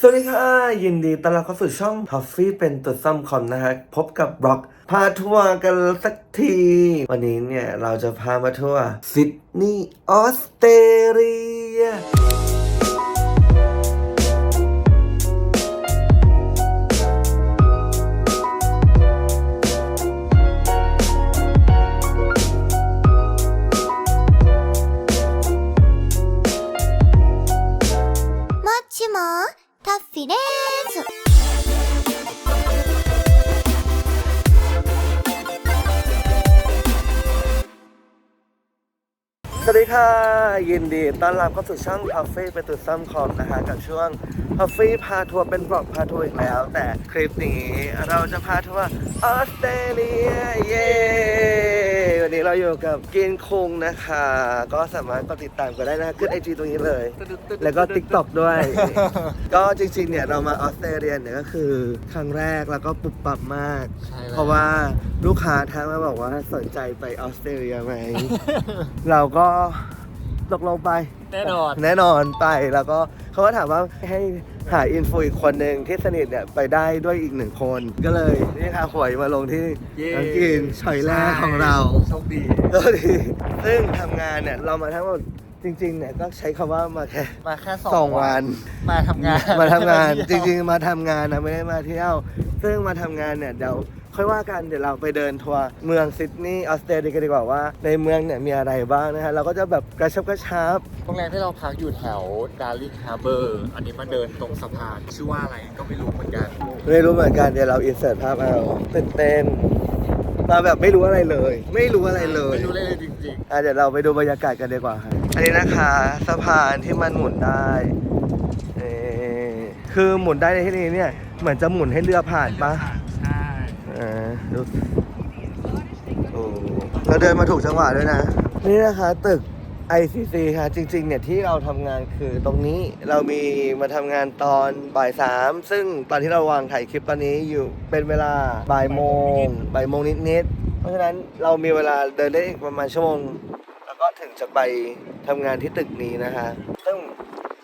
สวัสดีค่ะ ยินดีต้อนรับเข้าสู่ช่อง Toffee เป็นตัวซ้ำคอมนะฮะ พบกับบล็อก พาทัวร์กันสักที วันนี้เนี่ย เราจะพามาทัวร์ซิดนีย์ออสเตรเลีย タッフィです。 สวัสดีค่ะ ยินดีต้อนรับเข้าสู่ช่อง Toffee เป็นตัวซ้ำคอมนะคะ กับช่วง Toffee พาทัวร์เป็นบล็อกพาทัวร์อีกแล้ว แต่คลิปนี้เราจะพาทัวร์ออสเตรเลีย เย้ วันนี้เราอยู่กับกินคุงนะคะ ก็สามารถกดติดตามกันได้นะคะขึ้นไอจีตรงนี้เลย แล้วก็ TikTok ด้วย ก็จริงๆเนี่ยเรามาออสเตรเลียเนี่ยก็คือครั้งแรกแล้วก็ปุบปับมาก ใช่แล้ว เพราะว่าลูกค้าทักมาบอกว่าสนใจไปออสเตรเลียไหม เราก็ตกลงไป แน่นอน แน่นอนไปแล้วก็เขาก็ถามว่าให้ หาอินฟูอีกคนหนึ่งที่สนิทเนี่ยไปได้ด้วยอีกหนึ่งคน ก็เลยนี่ค่ะหวยมาลงที่เย้น้องกินชอยแรกของเราโชคดีก็ดีซึ่งทำงานเนี่ยเรามาทั้งหมด จริงๆเนี่ยก็ใช้คำว่ามาแค่มาแค่สองวัน มาทำงานมาทำงานไม่จได้มาเที่ยวริงๆ มาทำงานนะไม่ได้มาเที่ยว ซึ่งมาทำงานเนี่ยเดี๋ยวค่อยว่ากันเดี๋ยวเราไปเดินทัวร์เมืองซิดนีย์ออสเตรเลียกันดีกว่าว่าในเมืองเนี่ยมีอะไรบ้างนะฮะเราก็จะแบบกระชับกระชับ โรงแรมที่เราพักอยู่แถวดาร์ลิงฮาร์เบอร์อันนี้มาเดินตรงสะพาน ชื่อว่าอะไรก็ไม่รู้เหมือนกัน ไม่รู้เหมือนกันเดี๋ยวเราอินเสิร์ตภาพเอาตื่นเต้น มาแบบไม่รู้อะไรเลย ไม่รู้อะไรเลยไม่รู้เลยเลยจริงอะเดี๋ยวเราไปดูบรรยากาศกันดีกว่าครับอันนี้นะคะสะพานที่มันหมุนได้เอ่อคือหมุนได้ในที่นี้เนี่ย เหมือนจะหมุนให้เรือผ่านปะๆใช่อ่าดู โอ้เราเดินมาถูกจังหวะด้วยนะ นี่นะคะ ตึก ICC ค่ะจริงๆเนี่ยที่เราทำงานคือตรงนี้เรามีมาทำงานตอนบ่ายสามซึ่งตอนที่เราวางถ่ายคลิปตอนนี้อยู่เป็นเวลาบ่ายโมงบ่ายโมงนิดๆเพราะฉะนั้นเรามีเวลาเดินได้อีกประมาณชั่วโมงแล้วก็ถึงจะไปทำงานที่ตึกนี้นะคะซึ่ง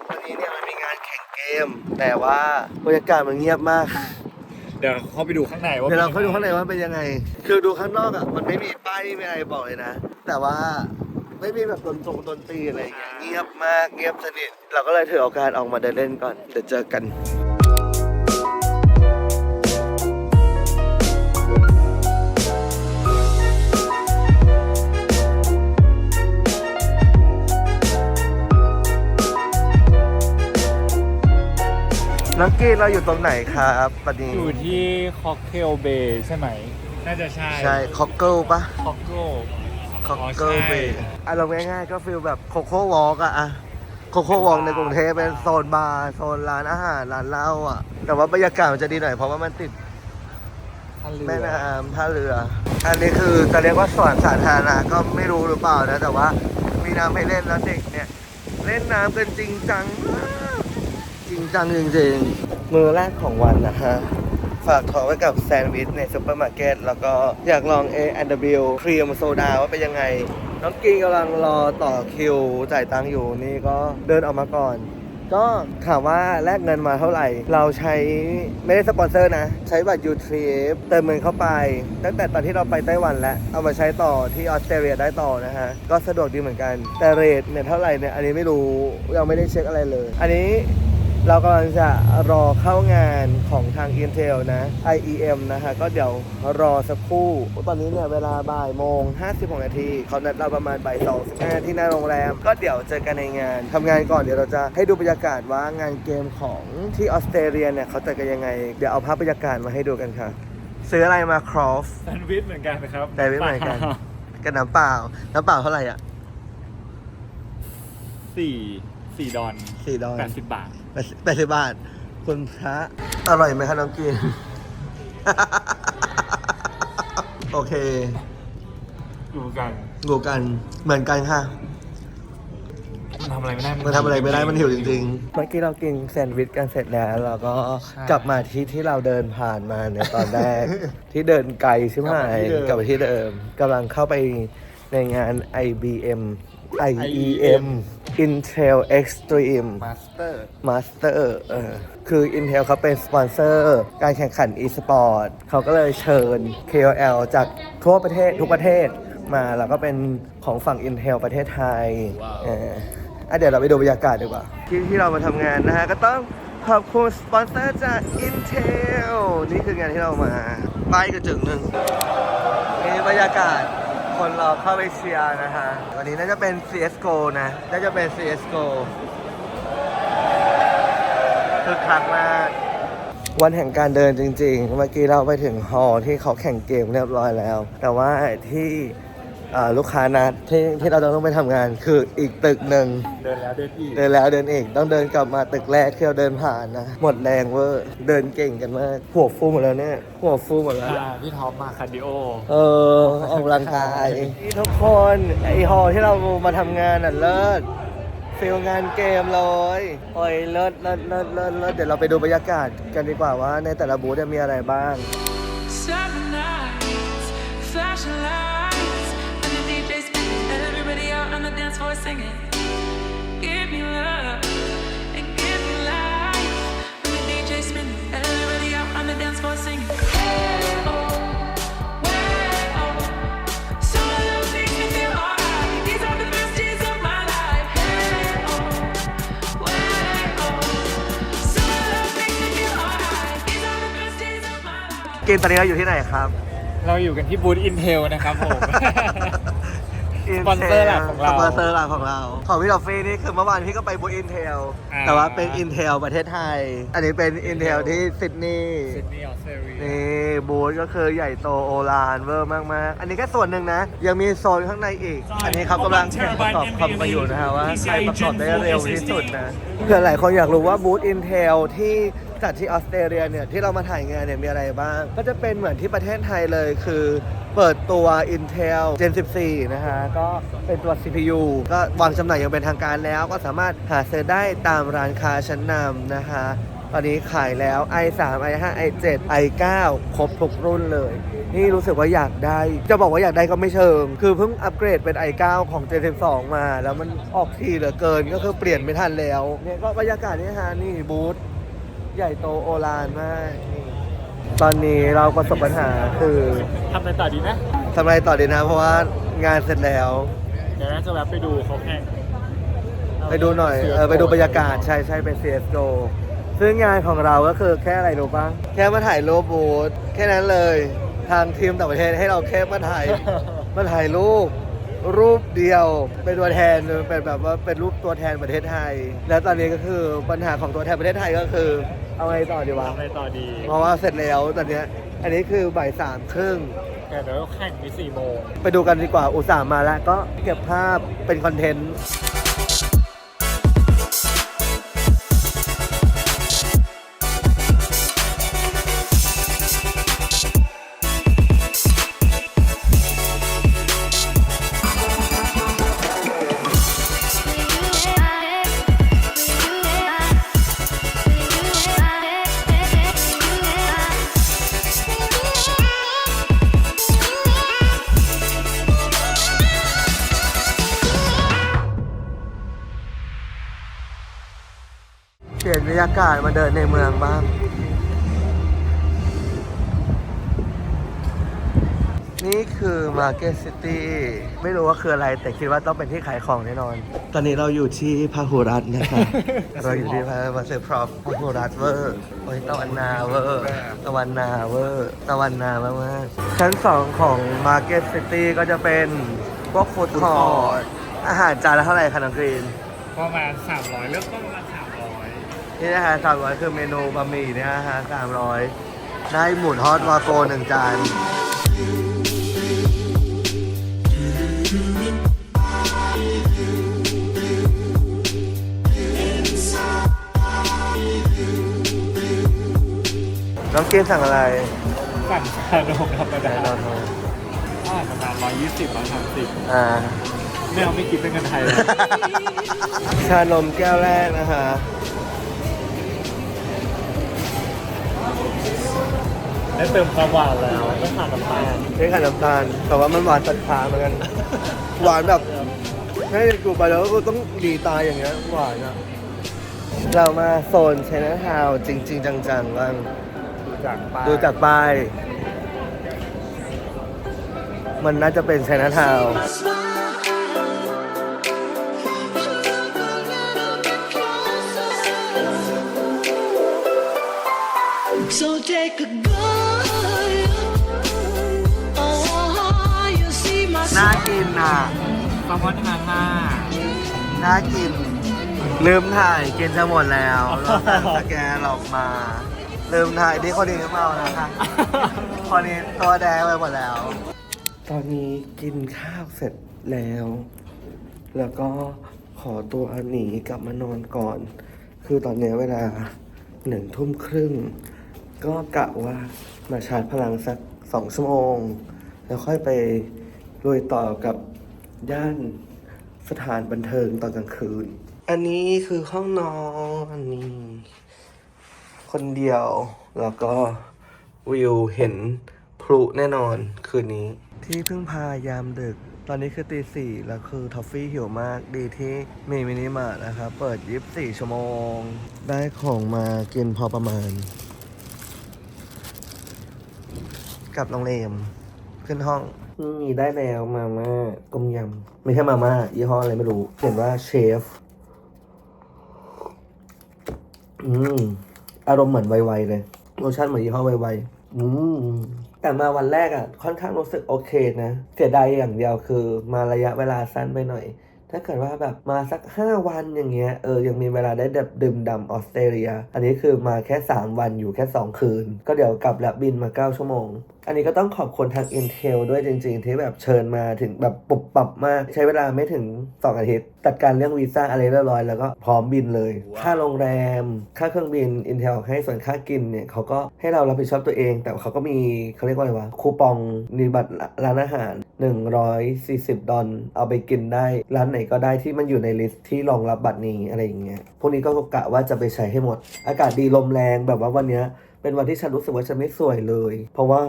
วันนี้เนี่ยมันมีงานแข่งเกม แต่ว่าบรรยากาศมันเงียบมาก เดี๋ยวเข้าไปดูข้างในว่าเดี๋ยวเราเข้าดูข้างในว่าเป็นยังไง คือดูข้างนอกอะมันไม่มีป้ายไม่มีอะไรบอกเลยนะ แต่ว่า ไม่มีแบบดนตรงดนตรีอะไรอย่างเงี้ยเงียบมากเงียบสนิทเราก็เลยถือโอกาสออกมาเดินเล่นก่อนเดี๋ยวเจอกันน้องกี้เราอยู่ตรงไหนครับปันนี้อยู่ที่ค็อกเทลเบย์ใช่ไหม น่าจะใช่ ใช่คอกเกิลปะค็อกเกิล คอกอ๋อเกิลใช่เบย์อารมณ์ง่ายๆ ก็ฟีลแบบโคโค่วอล์กอะอะโคโค่วอล์กในกรุงเทพเป็นโซนบาร์โซนร้านอาหารร้านเหล้าอะแต่ว่าบรรยากาศมันจะดีหน่อยเพราะว่ามันติดท่าเรือแม่น้ำท่าเรือ อันนี้คือจะเรียกว่าสวนสาธารณะก็ไม่รู้หรือเปล่านะ แต่ว่ามีน้ำให้เล่นแล้วเด็กเนี่ย เล่นน้ำกันจริงจังมากจริงจังจริงๆมือแรกของวันนะฮะ ฝากท้องไว้กับแซนด์วิชในซุปเปอร์มาร์เก็ตแล้วก็อยากลอง A&W ครีมโซดาว่าเป็นยังไง น้องกีกำลังรอต่อคิวจ่ายตังค์อยู่นี่ก็เดินออกมาก่อน ก็ถามว่าแลกเงินมาเท่าไหร่ เราใช้ไม่ได้สปอนเซอร์นะ ใช้บัตรยูทรีฟเติมเงินเข้าไป ตั้งแต่ตอนที่เราไปไต้หวันแล้ว เอามาใช้ต่อที่ออสเตรเลียได้ต่อนะฮะ ก็สะดวกดีเหมือนกัน แต่เรทเนี่ยเท่าไหร่เนี่ยอันนี้ไม่รู้ยังไม่ได้เช็คอะไรเลย อันนี้ เรากำลังจะรอเข้างานของทาง Intel นะ IEM นะฮะ ก็เดี๋ยวรอสักครู่ ตอนนี้เนี่ยเวลาบ่ายโมง56นาทีเขานัดเราประมาณบ่ายสองสิบห้าที่หน้าโรงแรม ก็เดี๋ยวเจอกันในงานทำงานก่อนเดี๋ยวเราจะให้ดูบรรยากาศว่างานเกมของที่ออสเตรเลียเนี่ยเขาจัดกันยังไง เดี๋ยวเอาภาพบรรยากาศมาให้ดูกันค่ะ ซื้ออะไรมาครอฟแซนด์วิชเหมือนกันนะครับแซนด์วิชเหมือนกันกับน้ำเปล่า น้ำเปล่าเท่าไหร่อะสี่สี่ดอนสี่ดอลแปดสิบบาท แปดสิบบาทคุณพระอร่อยไหมคะน้องกินโอเคดูกันดูกันเหมือนกันค่ะ มันทำอะไรไม่ได้มันทำอะไรไม่ได้มันหิวจริงๆ เมื่อกี้เรากินแซนด์วิชกันเสร็จแล้ว เราก็ใช่กลับมาที่ที่เราเดินผ่านมาในตอนแรก ที่เดินไกลใช่ไหมกลับไปที่เดิมกำลังเข้าไปในงาน IBM IEM Intel Extreme มาสเตอร์ Master เออคือ Intel เขาเป็นสปอนเซอร์การแข่งขัน e-sport เขาก็เลยเชิญ KOL จากทั่วประเทศทุกประเทศมาแล้วก็เป็นของฝั่ง Intel ประเทศไทยว้าวเอออะเดี๋ยวเราไปดูบรรยากาศดีกว่า ที่ที่เรามาทำงานนะฮะ ก็ต้องขอบคุณสปอนเซอร์จาก Intel นี่คืองานที่เรามา ไปกระจึงหนึ่งนี่บรรยากาศ คนรอเข้าไปเชียร์นะฮะวันนี้น่าจะเป็น CSGO นะ น่าจะเป็น CSGO คึกคักมากวันแห่งการเดินจริง ๆ เมื่อกี้เราไปถึงฮอลที่เขาแข่งเกมเรียบร้อยแล้ว แต่ว่าที่ ลูกค้านัดที่ที่เราต้องไปทำงานคืออีกตึกหนึ่งเดินแล้วเดินอีกเดินแล้วเดินอีกต้องเดินกลับมาตึกแรกที่เราเดินผ่านนะ หมดแรงเวอร์เดินเก่งกันมากหัวฟูหมดแล้วเนี่ยหัวฟูหมดแล้ว อ่าพี่ท็อปมาคาร์ดิโอ เออออกกำลังกายนี่ทุกคนไอฮอลล์ที่เรามาทำงานอะเลิศฟิลงานเกมเลยโอ้ยเลิศเลิศเลิศเลิศเลิศเดี๋ยวเราไปดูบรรยากาศกันดีกว่าว่าในแต่ละบูธเนี่ยมีอะไรบ้าง Summer nights, flashing lights, กมตอนนี้เราอยู่ที่ไหนครับ เราอยู่กันที่บูธ Intel นะครับผม สปอนเซอร์หลักของเราสปอนเซอร์หลักของเรา ของพี่ดอฟฟี่นี่คือเมื่อวานพี่ก็ไปบูธ Intel อ่า แต่ว่าเป็น Intel ประเทศไทย อันนี้เป็น Intel ที่ซิดนีย์ ซิดนีย์ออสเตรเลีย นี่บูธก็คือใหญ่โตโอฬารเวอร์มากๆ อันนี้แค่ส่วนหนึ่งนะ ยังมีโซนข้างในอีกอันนี้เขากำลังแข่งประกอบคอมกันอยู่นะฮะว่าใครประกอบได้เร็วที่สุดนะเผื่อหลายคนอยากรู้ว่าบูธ Intel ที่ จัดที่ออสเตรเลียเนี่ยที่เรามาถ่ายงานเนี่ยมีอะไรบ้าง ก็จะเป็นเหมือนที่ประเทศไทยเลยคือเปิดตัว Intel Gen 14 นะฮะ ก็เป็นตัว CPU ก็วางจำหน่ายอย่างเป็นทางการแล้ว ก็สามารถหาซื้อได้ตามร้านค้าชั้นนำนะฮะตอนนี้ขายแล้ว i3 i5 i7 i9 ครบทุกรุ่นเลย นี่รู้สึกว่าอยากได้ จะบอกว่าอยากได้ก็ไม่เชิง คือเพิ่งอัปเกรดเป็น i9 ของ Gen 12 มา แล้วมันออกทีเหลือเกินก็คือเปลี่ยนไม่ทันแล้วเนี่ยก็บรรยากาศนี่ฮะนี่บูธ ใหญ่โตโอฬารมากนี่ตอนนี้เราประสบปัญหาคือทำอะไรต่อดีนะทำอะไรต่อดีนะ เพราะว่างานเสร็จแล้ว เดี๋ยวน่าจะแวะไปดูเขาแข่งไปดูหน่อยเออไปดูบรรยากาศใช่ใช่เป็น CSGO ซึ่งงานของเราก็คือแค่อะไรรู้ปะแค่มาถ่ายรูปบูธแค่นั้นเลยทางทีมต่างประเทศให้เราแค่มาถ่ายมาถ่ายรูปรูปเดียวเป็นตัวแทนเป็นแบบว่าเป็นรูปตัวแทนประเทศไทย แล้วตอนนี้ก็คือปัญหาของตัวแทนประเทศไทยก็คือ เอาไงต่อดีวะทำอะไรต่อดีเพราะว่าเสร็จแล้วตอนเนี้ยอันนี้คือบ่ายสามครึ่ง แต่เดี๋ยวแข่งมีสี่โมง ไปดูกันดีกว่าอุตส่าห์มาแล้วก็เก็บภาพเป็นคอนเทนต์ ลี่ยนบรรยากาศมาเดินในเมืองบ้าง นี่คือ Market City ไม่รู้ว่าคืออะไร แต่คิดว่าต้องเป็นที่ขายของแน่นอน ตอนนี้เราอยู่ที่พาหุรัตน์นะครับเราอยู่ที่พามาเซอร์พรอพพาหุรัตน์เวอร์โอ้ยตะวันนาเวอร์ตะวันนาเวอร์ตะวันนามากๆชั้นสองของ Market City ก็จะเป็นพวกฟู้ดคอร์ทอาหารจานละเท่าไหร่คะน้องกรีน ประมาณ 300 เริ่มต้นประมาณ300 นี่นะฮะสามร้อยคือเมนูบะหมี่เนี่ยนะฮะสามร้อยได้หมูทอดวาโกหนึ่งจานน้องเกมสั่งอะไรสั่งชานมธรรมดาเราโทรอ่าประมาณ120 130อ่าไม่เอาไม่คิดเป็นเงินไทยเลยชานมแก้วแรกนะฮะ ได้เติมความหวานแล้วไม่ขาดน้ำตาลนี่ค่ะน้ำตาล แต่ว่ามันหวานตัดขาเหมือนกัน หวานแบบให้กูไปแล้วกูต้องดีตายอย่างเงี้ยหวานอะ เรามาโซนเชนทาวจริงๆจังๆบ้างดูจากป้ายดูจากป้าย มันน่าจะเป็นเชนทาว So แซลมอนฮาน่าน่ากิน ลืมถ่ายกินจะหมดแล้วแล้วสั่งสแกนออกมา ลืมถ่ายที่คนนี้เมานะคะคนนี้ตัวแดงไปหมดแล้ว ตอนนี้กินข้าวเสร็จแล้ว แล้วก็ขอตัวหนีกลับมานอนก่อน คือตอนนี้เวลาหนึ่งทุ่มครึ่ง ก็กะว่ามาชาร์จพลังสักสองชั่วโมง แล้วค่อยไปลุยต่อกับ ย่านสถานบันเทิงตอนกลางคืน อันนี้คือห้องนอนนี่คนเดียว แล้วก็วิวเห็นพลุแน่นอนคืนนี้ ที่เพิ่งพายามดึก ตอนนี้คือตีสี่แล้วคือทอฟฟี่หิวมากดีที่มีมินิมาร์ทนะครับ เปิด24ชั่วโมง ได้ของมากินพอประมาณ กลับโรงแรมขึ้นห้อง นี่ได้แล้วมาม่าต้มยำไม่ใช่มาม่ายี่ห้ออะไรไม่รู้เขียนว่าเชฟ อืม อารมณ์เหมือนไวๆเลยรสชาติเหมือนยี่ห้อไวๆอืมแต่มาวันแรกอะ ค่อนข้างรู้สึกโอเคนะ เสียดายอย่างเดียวคือ มาระยะเวลาสั้นไปหน่อย ถ้าเกิดว่าแบบมาสัก 5 วันอย่างเงี้ยเออยังมีเวลาได้แบบดื่มดำออสเตรเลีย อันนี้คือมาแค่ 3 วันอยู่แค่ 2 คืน ก็เดี๋ยวกลับแล้วบินมา 9 ชั่วโมง อันนี้ก็ต้องขอบคุณทาง Intel ด้วยจริง ๆ ที่แบบเชิญมาถึงแบบปุบปับมาก ใช้เวลาไม่ถึง 2 อาทิตย์จัดการเรื่องวีซ่าอะไรเรียบร้อยแล้วก็พร้อมบินเลย ค่าโรงแรม ค่าเครื่องบิน Intel ให้ส่วนค่ากินเนี่ยเขาก็ให้เรารับผิดชอบตัวเอง แต่เขาก็มีเขาเรียกว่าอะไรวะคูปองมีบัตรร้านอาหาร 140 ดอลเอาไปกินได้ ร้านไหนก็ได้ที่มันอยู่ในลิสต์ที่รองรับบัตรนี้อะไรอย่างเงี้ยพวกนี้ก็กะว่าจะไปใช้ให้หมด อากาศดีลมแรงแบบว่าวันเนี้ย เป็นวันที่ฉันรู้สึกว่าฉันไม่สวยเลย เพราะว่า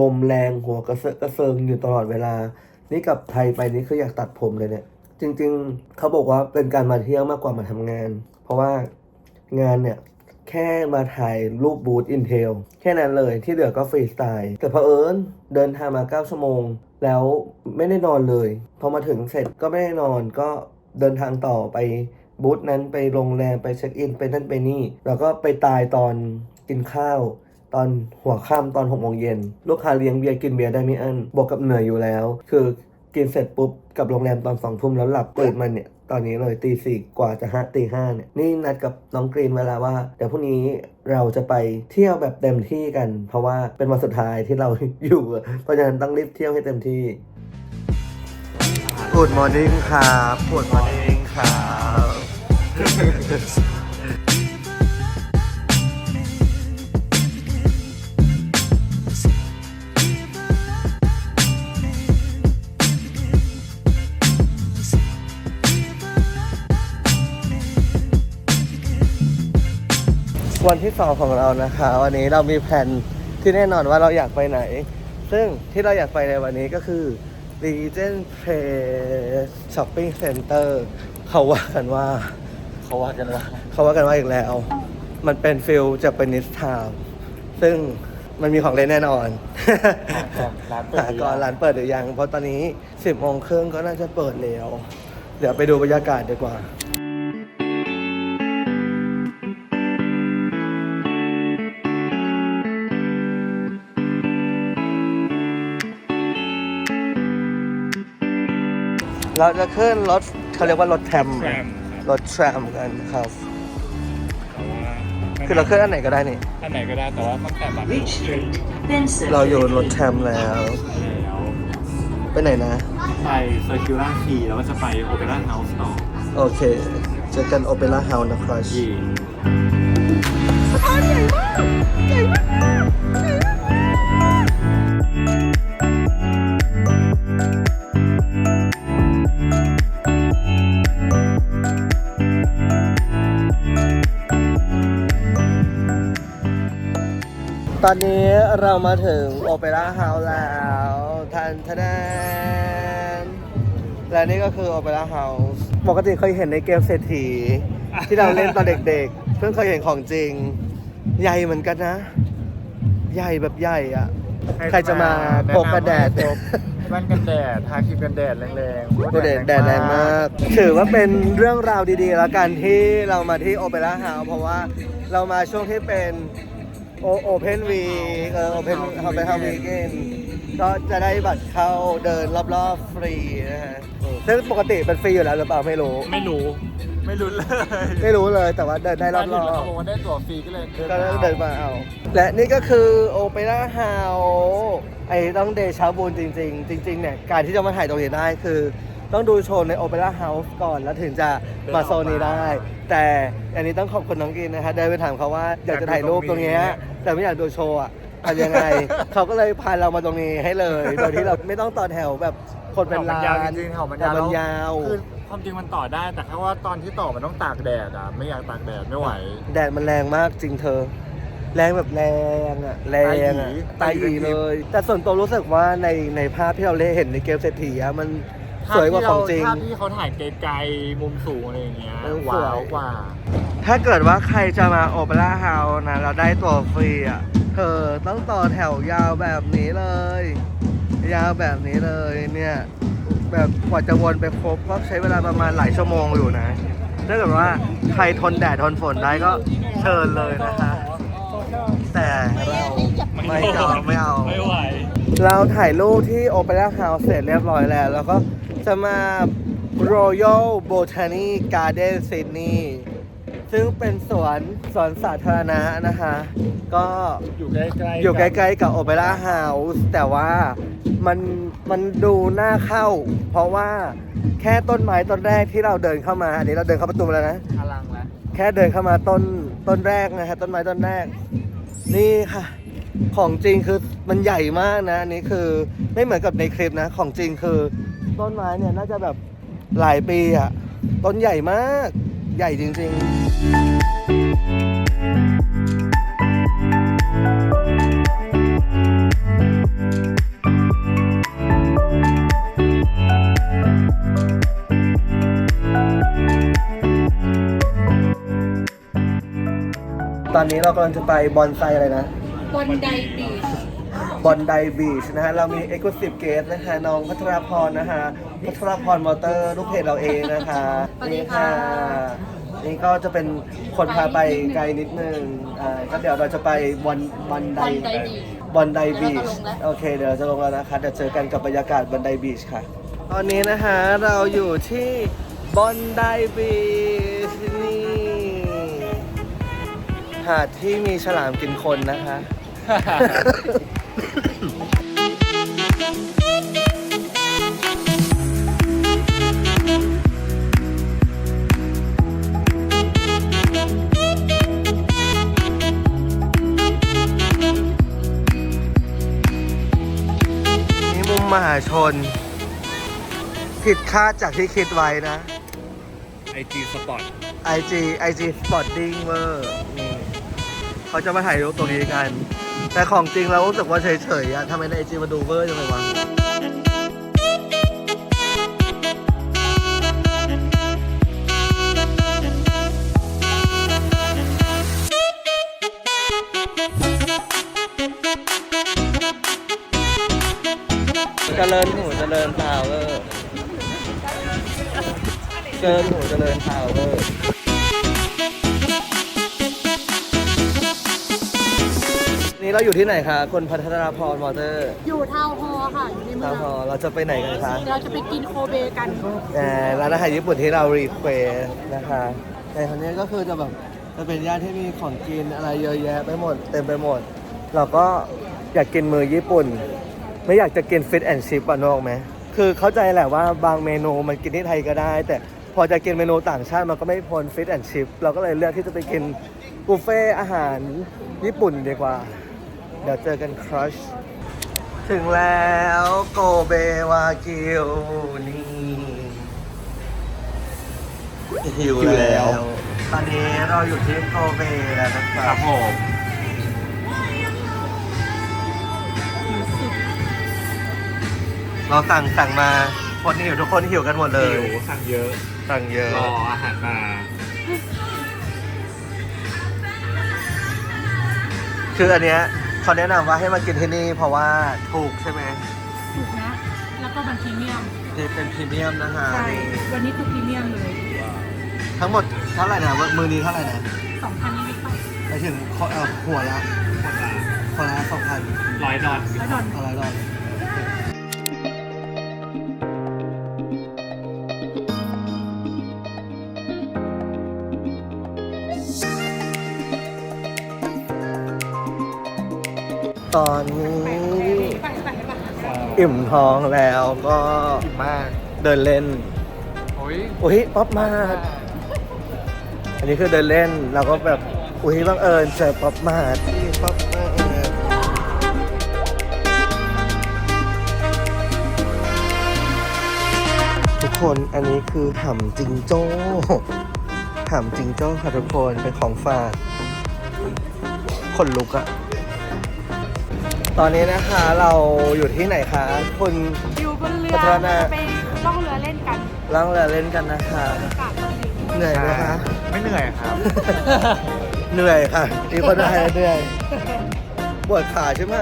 ลมแรงหัวกระเซาะกระเซิงอยู่ตลอดเวลา นี่กับไทยไปนี่คืออยากตัดผมเลยเนี่ย จริง ๆ เขาบอกว่าเป็นการมาเที่ยวมากกว่ามาทำงาน เพราะว่างานเนี่ยแค่มาถ่ายรูปบูธ Intel แค่นั้นเลยที่เหลือก็ฟรีสไตล์แต่เผอิญเดินทางมา 9 ชั่วโมง แล้วไม่ได้นอนเลย พอมาถึงเสร็จก็ไม่ได้นอนก็เดินทางต่อไปบูธนั้นไปโรงแรมไปเช็คอินไปนั่นไปนี่ แล้วก็ไปตายตอน กินข้าว ตอนหัวค่ำตอนหกโมงเย็น ลูกค้าเลี้ยงเบียร์กินเบียร์ได้ไม่อั้นบวกกับเหนื่อยอยู่แล้ว คือกินเสร็จปุ๊บกับโรงแรมตอนสองทุ่มแล้วหลับตื่นมาเนี่ยตอนนี้เลยตีสี่กว่าจะห้าตีห้าเนี่ยนี่นัดกับน้องกรีนเวลาว่า เดี๋ยวพรุ่งนี้เราจะไปเที่ยวแบบเต็มที่กัน เพราะว่าเป็นวันสุดท้ายที่เราอยู่ เพราะฉะนั้นต้องรีบเที่ยวให้เต็มที่ Good morning ครับ Good morning ครับ วันที่สองของเรานะคะ วันนี้เรามีแผนที่แน่นอนว่าเราอยากไปไหน ซึ่งที่เราอยากไปในวันนี้ก็คือ Regent Place Shopping Center เขาว่ากันว่า เขาว่ากันว่าเขาว่ากันว่าอีกแล้ว มันเป็นฟิลจะเป็นนิสทาวซึ่งมันมีของเล่นแน่นอนร้านเปิดหาก่อนร้านเปิดหรือยัง เพราะตอนนี้ 10โมงครึ่งก็น่าจะเปิดแล้ว เดี๋ยวไปดูบรรยากาศดีกว่า เราจะขึ้นรถเขาเรียกว่ารถแทรมแทรมรถแทรมกันครับ แต่ว่าคือเราขึ้นอันไหนก็ได้นี่ อันไหนก็ได้แต่ว่าตั้งแต่บัตรไม่โอเคเราอยู่รถแทรมแล้วแล้วไปไหนนะ ไปเซอร์คิวล่าคีแล้วก็จะไปโอเปร่าเฮาส์ต่อโอเค เจอกันโอเปร่าเฮาส์นะครับ ที่ ตอนนี้เรามาถึงโอเปร่าเฮาส์แล้วทันทะแนนและนี่ก็คือโอเปร่าเฮาส์ปกติเคยเห็นในเกมเศรษฐี ที่เราเล่นตอนเด็กๆ เพิ่งเคยเห็นของจริง ใหญ่เหมือนกันนะ ใหญ่แบบใหญ่อะใครจะมาพกกระแดดแนะนำให้พกแว่นกันแดดทาครีมกันแดดแรงๆโอเดดแดดแรงมาก ถือว่าเป็นเรื่องราวดีๆ แล้วกันที่เรามาที่โอเปร่าเฮาส์เพราะว่าเรามาช่วงที่เป็น โอโอเพนวีเออโอเพนโอเปร่าวีเกนก็จะได้บัตรเข้าเดินรอบๆฟรีนะฮะซึ่งปกติเป็นฟรีอยู่แล้วหรือเปล่าไม่รู้ ไม่รู้ ไม่รู้เลย ไม่รู้เลยแต่ว่าเดินได้รตอนอนี้เขาบบอกว่าได้ตั๋วฟรีก็เลยๆก็เดินมาเอา และนี่ก็คือโอเปร่าเฮาส์ไอ้ต้องเดชาบูนจริง ๆ จริง ๆ เนี่ย การที่จะมาถ่ายตรงนี้ได้คือ ต้องดูโชว์ในโอเปร่าเฮาส์ก่อนแล้วถึงจะมาโซนนี้ได้ แต่อันนี้ต้องขอบคุณน้องกินนะคะเดินไปถามเขาว่าอยากจะถ่ายรูปตรงเนี้ยแต่ไม่อยากดูโชว์อะทำยังไง เขาก็เลยพาเรามาตรงนี้ให้เลยโดยที่เราไม่ต้องต่อแถวแบบคนเป็นแถวมันล้านยาวจริงๆแถวมันแต่ยาวมันยาว คือความจริงมันต่อได้แต่แค่ว่าตอนที่ต่อมันต้องตากแดดอะไม่อยากตากแดดไม่ไหว แดดมันแรงมากจริงเธอ แรงแบบแรงอะแรงอะตาตายยหยีอีเลย แต่ส่วนตัวรู้สึกว่าในในภาพที่เราเห็นในเกมเศรษฐีอะมัน สวยกว่าของจริง ภาพที่เขาถ่ายไกลๆมุมสูงอะไรอย่างเงี้ยเออสวยว้าวกว่า ถ้าเกิดว่าใครจะมาโอเปร่าเฮาส์นะเราได้ตัวฟรีอะ เธอต้องต่อแถวยาวแบบนี้เลย ยาวแบบนี้เลยเนี่ย แบบกว่าจะวนไปครบก็ใช้เวลาประมาณหลายชั่วโมงอยู่นะ ถ้าเกิดว่าใครทนแดดทนฝนได้ก็เชิญเลยนะคะ แต่เรา ไม่เอาไม่เอา ไม่ไหว เราถ่ายรูปที่โอเปร่าเฮาส์เสร็จเรียบร้อยแล้ว แล้วก็จะมา Royal Botanic Garden Sydney ซึ่งเป็นสวนสวนสาธารณะนะคะ ก็อยู่ใกล้ๆอยู่ใกล้ๆกับโอเปร่าเฮาส์แต่ว่ามันมันดูน่าเข้า เพราะว่าแค่ต้นไม้ต้นแรกที่เราเดินเข้ามาอันนี้เราเดินเข้าประตูมาแล้วนะอลังแล้วแค่เดินเข้ามาต้นต้นแรกนะฮะต้นไม้ต้นแรก นี่ค่ะ ของจริงคือมันใหญ่มากนะอันนี้คือไม่เหมือนกับในคลิปนะ ของจริงคือ ต้นไม้เนี่ยน่าจะแบบหลายปีอะต้นใหญ่มากใหญ่จริง ๆตอนนี้เรากำลังจะไปบอนไซอะไรนะ บนไดบีชบอนไดบีชนะฮะ เรามีเอ็กซ์คลูซีฟเกสนะคะน้องพัทรพรนะคะ พัทรพรมอเตอร์ลูกเพจเราเองนะคะนี่ค่ะ นี่ก็จะเป็นคนพาไปไกลนิดนึง อ่า ก็เดี๋ยวเราจะไปบอนบอนไดบอนไดบีช โอเค เดี๋ยวเราจะลงแล้วนะคะ เดี๋ยวเจอกันกับบรรยากาศบอนไดบีชค่ะ ตอนนี้นะคะเราอยู่ที่บอนไดบีชนี่หาดที่มีฉลามกินคนนะคะ นี่มุมมหาชน ผิดคาดจากที่คิดไว้นะ ไอจีสปอร์ต IG IG Spotting เวอร์นี่เขาจะมาถ่ายรูปตรงนี้กัน แต่ของจริงเรารู้สึกว่าเฉยๆอะทำไมใน IG มาดูเวอร์จังเลยวะเจริญหูเจริญพาวเวอร์เจริญหูเจริญพาวเวอร์ นี่เราอยู่ที่ไหนคะคุณพัทรพรมอเตอร์อยู่ทาวน์ฮอลล์ค่ะ อยู่ในเมืทาอวงพอเราจะไปไหนกันคะเราจะไปกินโคเบกันแต่ร้านอาหารญี่ปุ่นที่เรารีเควสนะคะแต่ครั้นี้ก็คือจะแบบจะเป็นย่านที่มีของกินอะไรเยอะแยะไปหมดเต็มไปหมด เราก็อยากกินมือญี่ปุ่น ไม่อยากจะกินฟิตแอนด์ชิพอะนกออกไหมคือเข้าใจแหละว่าบางเมนูมันกินที่ไทยก็ได้ แต่พอจะกินเมนูต่างชาติมันก็ไม่พ้นฟิตแอนด์ชิพเราก็เลยเลือกที่จะไปกินบุฟเฟ่อาหารญี่ปุ่นดีกว่า เดี๋ยวเจอกันครัช ถึงแล้วโกเบวากิวนี่หิวแล้ว ตอนนี้เราอยู่ที่โกเบแล้วนะคครัรับบผมเราสั่งสั่งมาคนหิวทุกคนหิวกันหมดเลยหิวสั่งเยอะ สั่งเยอะรออาหารมา คืออันเนี้ย เขาแนะนำว่าให้มากินที่นี่เพราะว่าถูกใช่ไหมถูกนะ แล้วก็บันพรีเมียมนี่เป็นพรีเมียมนะฮะ ใช่นี่วันนี้คือพรีเมียมเลยทั้งหมดเท่าไหร่นะมือนี้เท่าไหร่นะสองพันนิดๆป่ะไปถึงคนเอ่อหัวละคนละสองพันร้อยดอนแล้วดอน อะไรดอน ตอนนี้ไปไปไปอิ่มท้องแล้วก็มากเดินเล่นโอ้ยอุ้ยป๊อปมาดอันนี้คือเดินเล่นเราก็แบบอุ้ยบังเอิญเจอป๊อปมาดที่ป๊อปมาดทุกคนอันนี้คือหำจิงโจ้หำจิงโจ้ค่ะทุกคนเป็นของฝาก คนลุกอะ ตอนนี้นะคะเราอยู่ที่ไหนคะ คุณอยู่บนเรือพัฒนาไปล่องเรือเล่นกันล่องเรือเล่นกันนะคะอากาศดีเหนื่อยไหมคะ ไม่เหนื่อยครับ เหนื่อยค่ะมีคนไทยเหนื่อยปวดขาใช่ไหม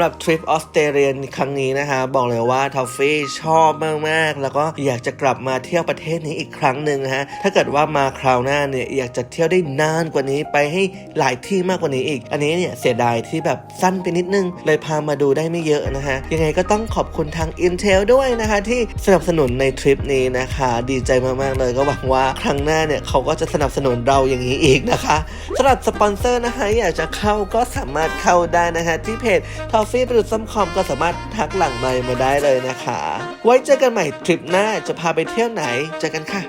ำหรับทริปออสเตรเลียครั้งนี้นะคะบอกเลยว่าทอฟฟี่ชอบมากๆ แล้วก็อยากจะกลับมาเที่ยวประเทศนี้อีกครั้งหนึ่งนะฮะถ้าเกิดว่ามาคราวหน้าเนี่ยอยากจะเที่ยวได้นานกว่านี้ไปให้หลายที่มากกว่านี้อีก อันนี้เนี่ยเสียดายที่แบบสั้นไปนิดนึง เลยพามาดูได้ไม่เยอะนะฮะยังไงก็ต้องขอบคุณทาง Intel ด้วยนะคะที่สนับสนุนในทริปนี้นะคะ ดีใจมากๆเลยก็หวังว่าครั้งหน้าเนี่ยเขาก็จะสนับสนุนเราอย่างนี้อีกนะคะสำหรับสปอนเซอร์นะคะอยากจะเข้าก็สามารถเข้าได้นะคะที่เพจทอฟฟี่ประดุษซัมคอมก็สามารถทักหลังไมค์มาได้เลยนะคะ ไว้เจอกันใหม่ทริปหน้าจะพาไปเที่ยวไหน เจอกันค่ะ